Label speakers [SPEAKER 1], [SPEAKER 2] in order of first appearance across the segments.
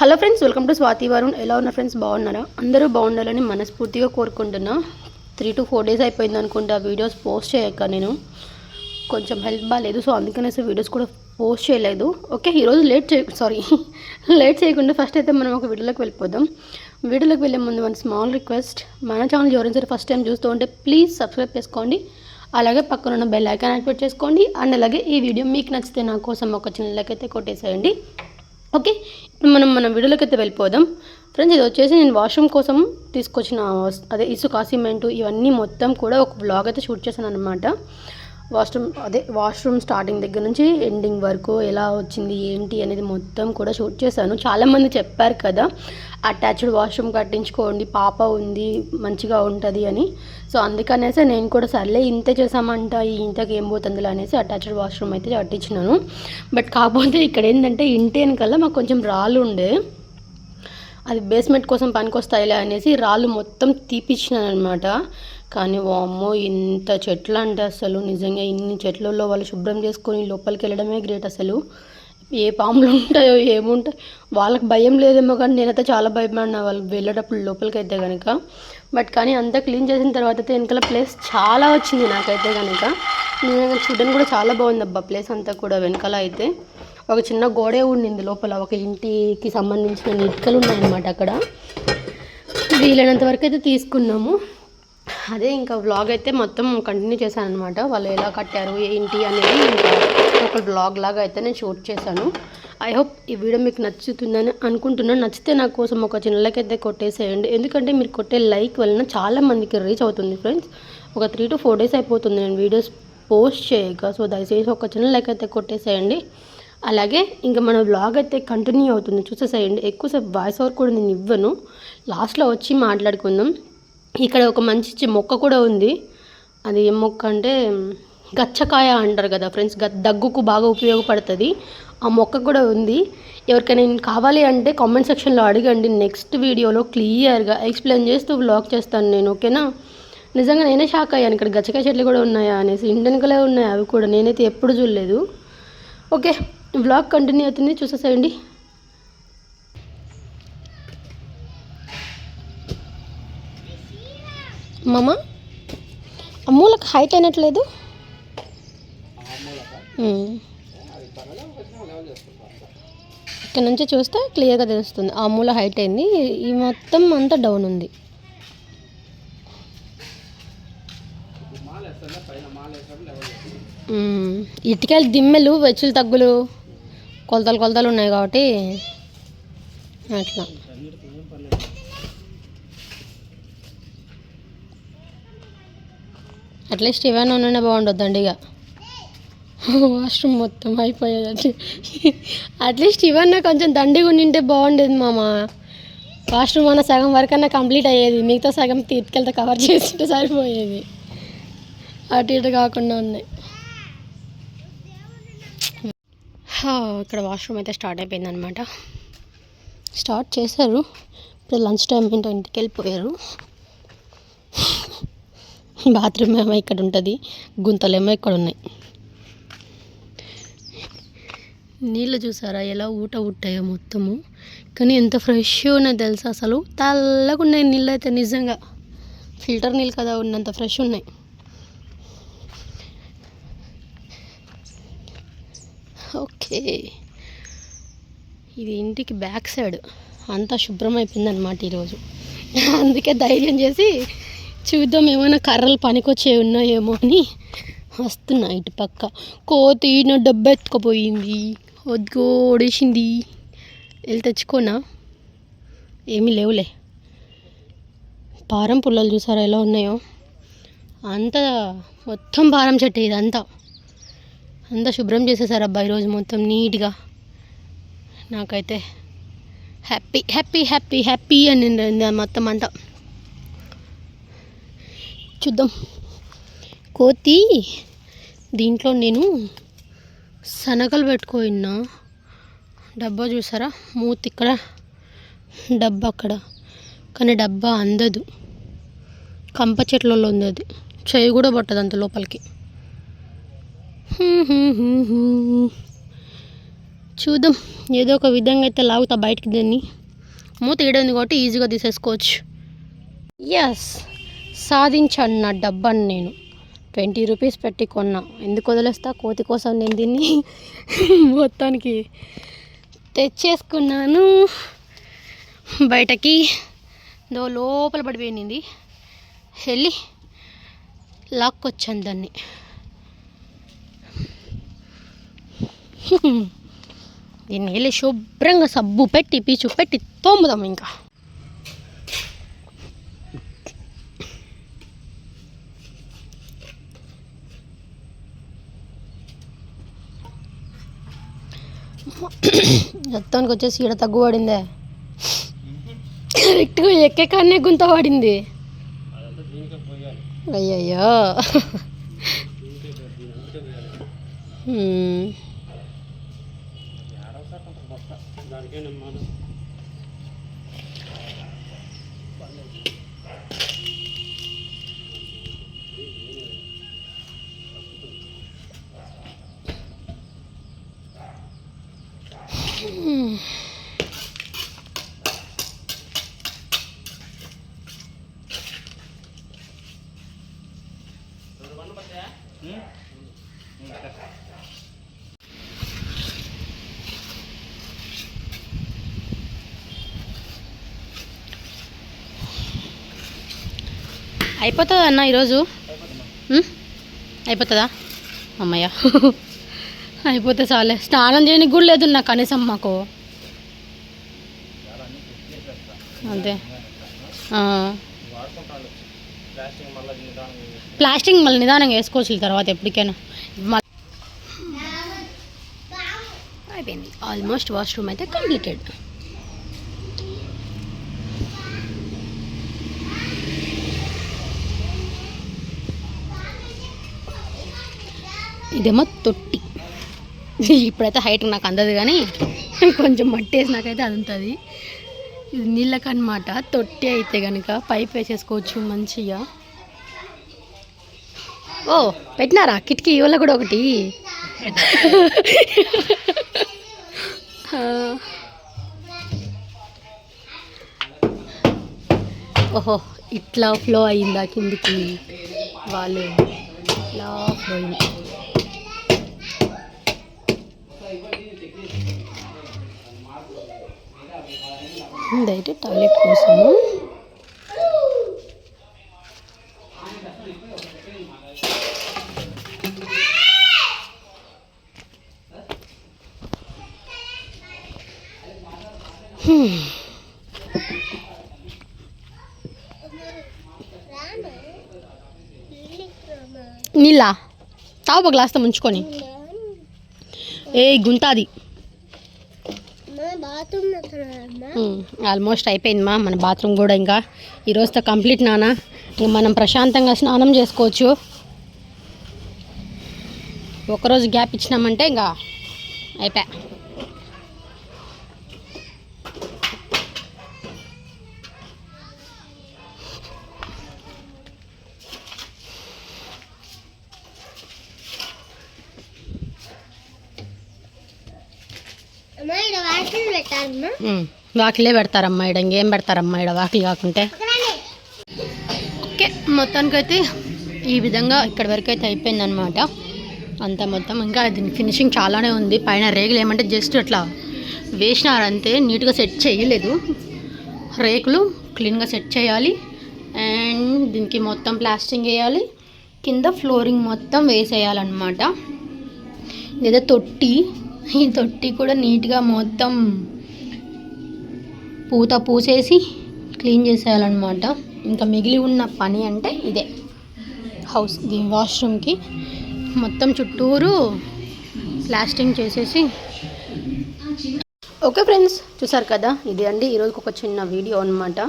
[SPEAKER 1] Hello friends welcome to Swathi Varun. ఎలా ఉన్నారు friends? బాగున్నారా? అందరూ బాగుండాలని మనస్ఫూర్తిగా కోరుకుంటున్నా. త్రీ టు ఫోర్ డేస్ అయిపోయింది అనుకుంటా వీడియోస్ పోస్ట్ చేయక నేను. కొంచెం హెల్త్ బాగాలేదు సో అందుకనేసి వీడియోస్ కూడా పోస్ట్ చేయలేదు. ఓకే ఈరోజు లేట్ చే సారీ లేట్ చేయకుండా ఫస్ట్ అయితే మనం ఒక వీడియోలోకి వెళ్ళిపోదాం. వీడియోలోకి వెళ్ళే ముందు మన స్మాల్ రిక్వెస్ట్. మన ఛానల్ ఎవరైనా ఫస్ట్ టైం చూస్తూ ఉంటే ప్లీజ్ సబ్స్క్రైబ్ చేసుకోండి. అలాగే పక్కన ఉన్న బెల్ ఐకాన్ యాక్టివేట్ చేసుకోండి. అండ్ అలాగే ఈ వీడియో మీకు నచ్చితే నా కోసం ఒక చిన్న లైక్ అయితే కొట్టేసేయండి. ఓకే ఇప్పుడు మనం మన వీడియోలోకి అయితే వెళ్ళిపోదాం. ఫ్రెండ్స్ ఇది వచ్చేసి నేను వాష్రూమ్ కోసం తీసుకొచ్చిన అదే ఇసుక సిమెంట్ ఇవన్నీ మొత్తం కూడా ఒక బ్లాగ్ అయితే షూట్ చేశాను అనమాట వాష్రూమ్ అదే వాష్రూమ్ స్టార్టింగ్ దగ్గర నుంచి ఎండింగ్ వరకు ఎలా వచ్చింది ఏంటి అనేది మొత్తం కూడా షూట్ చేశాను. చాలామంది చెప్పారు కదా అటాచ్డ్ వాష్రూమ్ కట్టించుకోండి పాప ఉంది మంచిగా ఉంటుంది అని. సో అందుకనేసి నేను కూడా సర్లే ఇంతే చేసామంట ఇంతకు ఏం పోతుందిలే అనేసి అటాచ్డ్ వాష్రూమ్ అయితే కట్టించినాను. బట్ కాకపోతే ఇక్కడ ఏంటంటే ఇంటి వెనకాల మాకు కొంచెం రాళ్ళు ఉండే. అది బేస్మెంట్ కోసం పనికొస్తాయిలే అనేసి రాళ్ళు మొత్తం తీపిచ్చినాను అనమాట కానీ వామ్మో ఇంత చెట్లు అంటే అసలు నిజంగా ఇన్ని చెట్లలో వాళ్ళు శుభ్రం చేసుకొని లోపలికి వెళ్ళడమే గ్రేట్ అసలు. ఏ పాములు ఉంటాయో ఏముంటాయి. వాళ్ళకి భయం లేదేమో కానీ నేనైతే చాలా భయపడినా వాళ్ళు వెళ్ళేటప్పుడు లోపలికి అయితే కనుక బట్ కానీ అంతా క్లీన్ చేసిన తర్వాత అయితే వెనకాల ప్లేస్ చాలా వచ్చింది నాకైతే కనుక నిజంగా చూడడానికి కూడా చాలా బాగుంది అబ్బా ప్లేస్ అంతా కూడా వెనకాల అయితే. ఒక చిన్న గోడే ఉండింది లోపల ఒక ఇంటికి సంబంధించిన ఇటుకలు ఉన్నాయన్నమాట అక్కడ. వీలైనంత వరకు అయితే తీసుకున్నాము. అదే ఇంకా వ్లాగ్ అయితే మొత్తం కంటిన్యూ చేశాను అనమాట వాళ్ళు ఎలా కట్టారు ఏంటి అనేది ఇంకా ఒక బ్లాగ్ లాగా అయితే నేను షూట్ చేశాను. ఐ హోప్ ఈ వీడియో మీకు నచ్చుతుందని అనుకుంటున్నాను. నచ్చితే నా కోసం ఒక చిన్న లైక్ అయితే కొట్టేసేయండి. ఎందుకంటే మీరు కొట్టే లైక్ వలన చాలా మందికి రీచ్ అవుతుంది ఫ్రెండ్స్ ఒక త్రీ టు ఫోర్ డేస్ అయిపోతుంది నేను వీడియోస్ పోస్ట్ చేయక. సో దయచేసి ఒక చిన్న లైక్ అయితే కొట్టేసేయండి. అలాగే ఇంకా మన బ్లాగ్ అయితే కంటిన్యూ అవుతుంది. చూసేసేయండి. ఎక్కువసేపు వాయిస్ ఓవర్ కూడా నేను ఇవ్వను. లాస్ట్లో వచ్చి మాట్లాడుకుందాం. ఇక్కడ ఒక మంచి చి- మొక్క కూడా ఉంది. అది ఏం మొక్క అంటే గచ్చకాయ అంటారు కదా ఫ్రెండ్స్ గ దగ్గుకు బాగా ఉపయోగపడుతుంది. ఆ మొక్క కూడా ఉంది. ఎవరికైనా కావాలి అంటే కామెంట్ సెక్షన్లో అడగండి. నెక్స్ట్ వీడియోలో క్లియర్గా ఎక్స్ప్లెయిన్ చేస్తూ వ్లాగ్ చేస్తాను నేను ఓకేనా? నిజంగా నేనే షాక్ అయ్యాను. ఇక్కడ గచ్చకాయ చెట్లు కూడా ఉన్నాయా అనేసి. ఇండెనకలే ఉన్నాయి అవి కూడా. నేనైతే ఎప్పుడు చూడలేదు. ఓకే వ్లాగ్ కంటిన్యూ అవుతుంది. చూసేసేయండి. మామ? అమ్మూలకు హైట్ అయినట్లేదు ఇక్కడ నుంచి చూస్తే క్లియర్గా తెలుస్తుంది. ఆ మూల హైట్ అయింది ఈ మొత్తం అంతా డౌన్ ఉంది. ఇటుకలు దిమ్మెలు వెచ్చులు తగ్గులు కొలతలు కొలతలు ఉన్నాయి కాబట్టి అట్లా. అట్లీస్ట్ ఇవన్నీ ఉన్న బాగుండొద్దండి ఇక వాష్రూమ్ మొత్తం అయిపోయేది అట్లీస్ట్ ఇవన్నీ కొంచెం దండిగా ఉండింటే బాగుండేది మామ. వాష్రూమ్ అన్న సగం వరకన్నా కంప్లీట్ అయ్యేది. మిగతా సగం తీసుకెళ్తే కవర్ చేస్తుంటే సరిపోయేది. అటు ఇటు కాకుండా ఉన్నాయి. ఇక్కడ వాష్రూమ్ అయితే స్టార్ట్ అయిపోయింది అనమాట స్టార్ట్ చేశారు. ఇప్పుడు లంచ్ టైం ఏంటో ఇంటికి వెళ్ళిపోయారు బాత్రూమ్ ఏమో ఇక్కడ ఉంటుంది గుంతలేమో ఇక్కడ ఉన్నాయి. నీళ్ళు చూసారా ఎలా ఊట ఊటాయో మొత్తము? కానీ ఎంత ఫ్రెష్ ఉన్నాయి తెలుసా అసలు? తెల్లగా ఉన్నాయి నీళ్ళు అయితే నిజంగా. ఫిల్టర్ నీళ్ళు కదా ఉన్నంత ఫ్రెష్ ఉన్నాయి. ఓకే. ఇది ఇంటికి బ్యాక్ సైడ్. అంతా శుభ్రం అయిపోయిందన్నమాట ఈరోజు. అందుకే ధైర్యం చేసి చూద్దాం ఏమైనా కర్రలు పనికొచ్చే ఉన్నాయేమో అని. వస్తున్నా ఇటు పక్క. కోతి నా డబ్బు ఎత్తుకుపోయింది. వద్దుకో ఓడేసింది. వెళ్ళి తెచ్చుకోనా? ఏమీ లేవులే. పారం పుల్లలు చూసారా ఎలా ఉన్నాయో? అంతా మొత్తం పారం చెట్టు ఇదంతా. అంతా శుభ్రం చేసేసారు అబ్బా ఈరోజు మొత్తం నీట్గా. నాకైతే హ్యాపీ హ్యాపీ హ్యాపీ హ్యాపీ అని మొత్తం అంతా. చూద్దాం. కోతి దీంట్లో నేను శనగలు పెట్టుకోయినా డబ్బా చూసారా? మూతి ఇక్కడ డబ్బా అక్కడ. కానీ డబ్బా అందదు. కంప చెట్లలో ఉంది అది చేయి కూడా పట్టదు అంత లోపలికి. చూద్దాం. ఏదో ఒక విధంగా అయితే లాగుతా బయటికి దాన్ని. మూత ఈడ ఉంది కాబట్టి ఈజీగా తీసేసుకోవచ్చు. ఎస్ సాధించాను నా డబ్బాని నేను. ట్వంటీ రూపీస్ పెట్టి కొన్నా. ఎందుకు వదిలేస్తా? కోతి కోసం నేను దీన్ని మొత్తానికి తెచ్చేసుకున్నాను. బయటకి దో లోపల పడిపోయింది. వెళ్ళి లాక్కొచ్చాను దాన్ని. దీన్ని వెళ్ళి శుభ్రంగా సబ్బు పెట్టి పీచు పెట్టి తోముదాం ఇంకా. మొత్తానికి వచ్చేసి ఈడ తగ్గు పడిందే కరెక్ట్గా ఎక్కే కాడనే గుంత పడింది. అయ్యయ్యో. హ్మ్. అయిపోతుందా అన్న ఈరోజు అయిపోతుందా? అమ్మయ్య. అయిపోతే చాలే. స్నానం చేయడానికి కూడా లేదు నా కనీసం మాకు. అంతే ప్లాస్టింగ్ ప్లాస్టిక్ మళ్ళీ నిదానంగా వేసుకోవచ్చు తర్వాత ఎప్పటికైనా. అయిపోయింది. ఆల్మోస్ట్ వాష్రూమ్ అయితే కంప్లీటెడ్. ఇదేమో తొట్టి ఇప్పుడైతే హైట్ నాకు అందదు కానీ కొంచెం మట్టి వేసినాకైతే అది ఉంటుంది. ఇది నీళ్ళకి అనమాట తొట్టి అయితే కనుక పైప్ వేసేసుకోవచ్చు మంచిగా. ఓ పెట్టినారా? కిటికీ ఇవాళ కూడా ఒకటి. ఓహో ఇట్లా ఫ్లో అయిందా కిందికి? వాళ్ళు ఇట్లా ఫ్లో అయింది. ఇదైతే టాయిలెట్ కోసము. హ్మ్. నీళ్ళ తావు గ్లాస్తో ముంచుకొని. ఏ గుంతాది. ఆల్మోస్ట్ అయిపోయింది మా మన బాత్రూమ్ కూడా ఇంకా. ఈరోజుతో కంప్లీట్ నానా ఇంకా మనం ప్రశాంతంగా స్నానం చేసుకోవచ్చు. ఒకరోజు గ్యాప్ ఇచ్చినామంటే ఇంకా అయిపోయా. వాకిలు పెడతారమ్మా ఇక్కడ ఇంకేం పెడతారమ్మా ఇక్కడ వాకిలి కాకుంటే. ఓకే మొత్తానికైతే ఈ విధంగా ఇక్కడ వరకు అయితే అయిపోయిందనమాట అంతా మొత్తం ఇంకా దీని ఫినిషింగ్ చాలానే ఉంది. పైన రేకులు ఏమంటే జస్ట్ అట్లా వేసినారంతే నీట్గా సెట్ చేయలేదు. రేకులు క్లీన్గా సెట్ చేయాలి. అండ్ దీనికి మొత్తం ప్లాస్టింగ్ వేయాలి. కింద ఫ్లోరింగ్ మొత్తం వేసేయాలన్నమాట. ఇదే తొట్టి. ఈ తొట్టి కూడా నీట్గా మొత్తం పూత పూసేసి క్లీన్ చేసేయాలన్నమాట. ఇంకా మిగిలి ఉన్న పని అంటే ఇదే. హౌస్ దీని వాష్రూమ్కి మొత్తం చుట్టూరు ప్లాస్టింగ్ చేసేసి. ఓకే ఫ్రెండ్స్ చూసారు కదా? ఇది అండి ఈరోజుకి ఒక చిన్న వీడియో అనమాట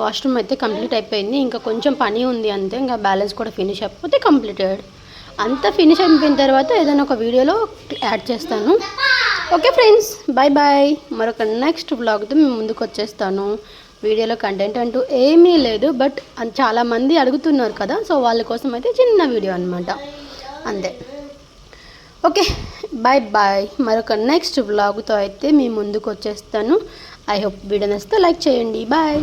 [SPEAKER 1] వాష్రూమ్ అయితే కంప్లీట్ అయిపోయింది. ఇంకా కొంచెం పని ఉంది అంతే. ఇంకా బ్యాలెన్స్ కూడా ఫినిష్ అయిపోతే కంప్లీటెడ్. అంతా ఫినిష్ అయిపోయిన తర్వాత ఏదైనా ఒక వీడియోలో యాడ్ చేస్తాను. ఓకే ఫ్రెండ్స్ బాయ్ బాయ్ మరొక నెక్స్ట్ బ్లాగ్తో మేము ముందుకు వచ్చేస్తాను. వీడియోలో కంటెంట్ అంటూ ఏమీ లేదు బట్ చాలామంది అడుగుతున్నారు కదా సో వాళ్ళ కోసం అయితే చిన్న వీడియో అనమాట అంతే. ఓకే బాయ్ బాయ్ మరొక నెక్స్ట్ వ్లాగ్తో అయితే మీ ముందుకు వచ్చేస్తాను. ఐ హోప్ వీడియో నచ్చితే లైక్ చేయండి. బాయ్